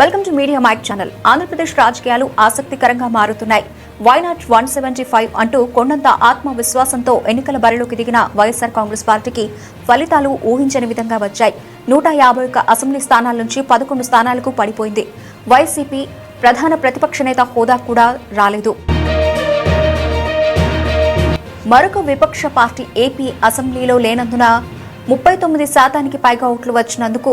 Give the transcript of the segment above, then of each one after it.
Welcome to media mic channel Andhra Pradesh రాజకీయాలు ఆసక్తికరంగా మారుతున్నాయి. వైనాట్ వన్ సెవెంటీ ఫైవ్ అంటూ కొండంత ఆత్మవిశ్వాసంతో ఎన్నికల బరిలోకి దిగిన వైఎస్ఆర్ కాంగ్రెస్ పార్టీకి ఫలితాలు ఊహించని విధంగా వచ్చాయి. నూట యాభై ఒక్క అసెంబ్లీ స్థానాల నుంచి పదకొండు స్థానాలకు పడిపోయింది. వైసీపీ ప్రధాన ప్రతిపక్ష నేత హోదా కూడా రాలేదు. మరొక విపక్ష పార్టీ ఏపీ అసెంబ్లీలో లేనందున ముప్పై తొమ్మిది శాతానికి పైగా ఓట్లు వచ్చినందుకు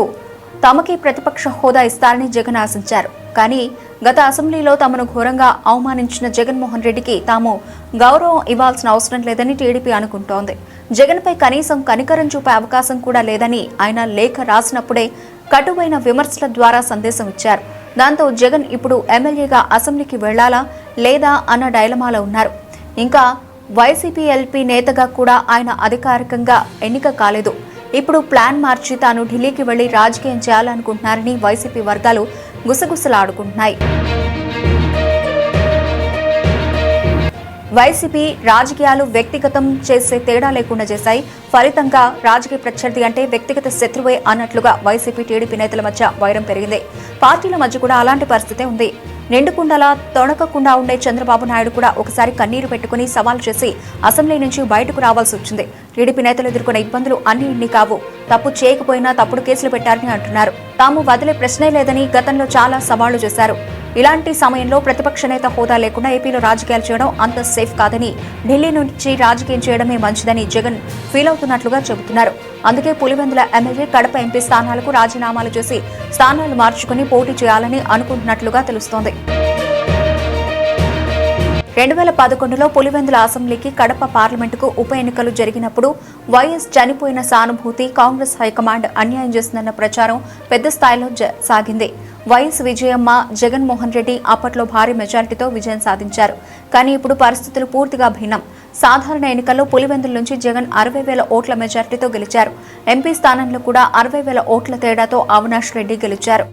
తమకి ప్రతిపక్ష హోదా ఇస్తారని జగన్ ఆశించారు. కానీ గత అసెంబ్లీలో తమను ఘోరంగా అవమానించిన జగన్మోహన్ రెడ్డికి తాము గౌరవం ఇవ్వాల్సిన అవసరం లేదని టీడీపీ అనుకుంటోంది. జగన్పై కనీసం కనికరం చూపే అవకాశం కూడా లేదని ఆయన లేఖ రాసినప్పుడే కటువైన విమర్శల ద్వారా సందేశం ఇచ్చారు. దాంతో జగన్ ఇప్పుడు ఎమ్మెల్యేగా అసెంబ్లీకి వెళ్ళాలా లేదా అన్న డైలమాలో ఉన్నారు. ఇంకా వైసీపీ ఎల్పీ నేతగా కూడా ఆయన అధికారికంగా ఎన్నిక కాలేదు. ఇప్పుడు ప్లాన్ మార్చి తాను ఢిల్లీకి వెళ్ళి రాజకీయం చేయాలనుకుంటున్నారని వైసీపీ వర్గాలు గుసగుసలాడుకుంటున్నాయి. వైసీపీ రాజకీయాలు వ్యక్తిగతం చేసే తేడా లేకుండా చేశాయి. ఫలితంగా రాజకీయ ప్రత్యర్థి అంటే వ్యక్తిగత శత్రువే అన్నట్లుగా వైసీపీ టీడీపీ నేతల మధ్య వైరం పెరిగింది. పార్టీల మధ్య కూడా అలాంటి పరిస్థితే ఉంది. నిండుకుండలా తొణకకుండా ఉండే చంద్రబాబు నాయుడు కూడా ఒకసారి కన్నీరు పెట్టుకుని సవాల్ చేసి అసెంబ్లీ నుంచి బయటకు రావాల్సి వచ్చింది. టీడీపీ నేతలు ఎదుర్కొన్న ఇబ్బందులు అన్ని ఇన్ని కావు. తప్పు చేయకపోయినా తప్పుడు కేసులు పెట్టారని అంటున్నారు. తాము వదిలే ప్రశ్నే లేదని గతంలో చాలా సవాళ్ళు చేశారు. ఇలాంటి సమయంలో ప్రతిపక్ష నేత హోదా లేకుండా ఏపీలో రాజకీయాలు చేయడం అంత సేఫ్ కాదని ఢిల్లీ నుంచి రాజకీయం చేయడమే మంచిదని జగన్ ఫీల్ అవుతున్నట్లుగా చెబుతున్నారు. అందుకే పులివెందుల ఎమ్మెల్యే కడప ఎంపీ స్థానాలకు రాజీనామాలు చేసి స్థానాలు మార్చుకుని పోటీ చేయాలని అనుకుంటున్నట్లుగా తెలుస్తోంది. రెండు వేల పదకొండులో పులివెందుల అసెంబ్లీకి కడప పార్లమెంటుకు ఉప ఎన్నికలు జరిగినప్పుడు వైఎస్ చనిపోయిన సానుభూతి కాంగ్రెస్ హైకమాండ్ అన్యాయం చేసిందన్న ప్రచారం పెద్ద స్థాయిలో జ- సాగింది. వైఎస్ విజయమ్మ జగన్మోహన్ రెడ్డి అప్పట్లో భారీ మెజారిటీతో విజయం సాధించారు. కానీ ఇప్పుడు పరిస్థితులు పూర్తిగా భిన్నం. సాధారణ ఎన్నికల్లో పులివెందుల నుంచి జగన్ అరవై వేల ఓట్ల మెజారిటీతో గెలిచారు. ఎంపీ స్థానంలో కూడా అరవై వేల ఓట్ల తేడాతో అవినాష్ రెడ్డి గెలిచారు.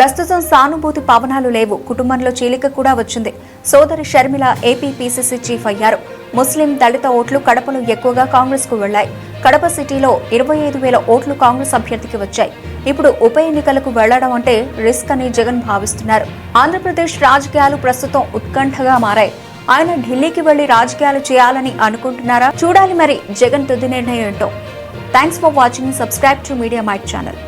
ప్రస్తుతం సానుభూతి పవనాలు లేవు. కుటుంబంలో చీలిక కూడా వచ్చింది. సోదరి షర్మిల ఏపీ పీసీసీ చీఫ్ అయ్యారు. ముస్లిం దళిత ఓట్లు కడపను ఎక్కువగా కాంగ్రెస్కు వెళ్ళాయి కడప సిటీలో ఇరవై ఐదు వేల ఓట్లు కాంగ్రెస్ అభ్యర్థికి వచ్చాయి. ఇప్పుడు ఉప ఎన్నికలకు వెళ్ళడం అంటే రిస్క్ అని జగన్ భావిస్తున్నారు. ఆంధ్రప్రదేశ్ రాజకీయాలు ప్రస్తుతం ఉత్కంఠగా మారాయి. ఆయన ఢిల్లీకి వెళ్ళి రాజకీయాలు చేయాలని అనుకుంటున్నారా? చూడాలి మరి జగన్ తుది నిర్ణయం ఏంటో. Thanks for watching subscribe to media mite channel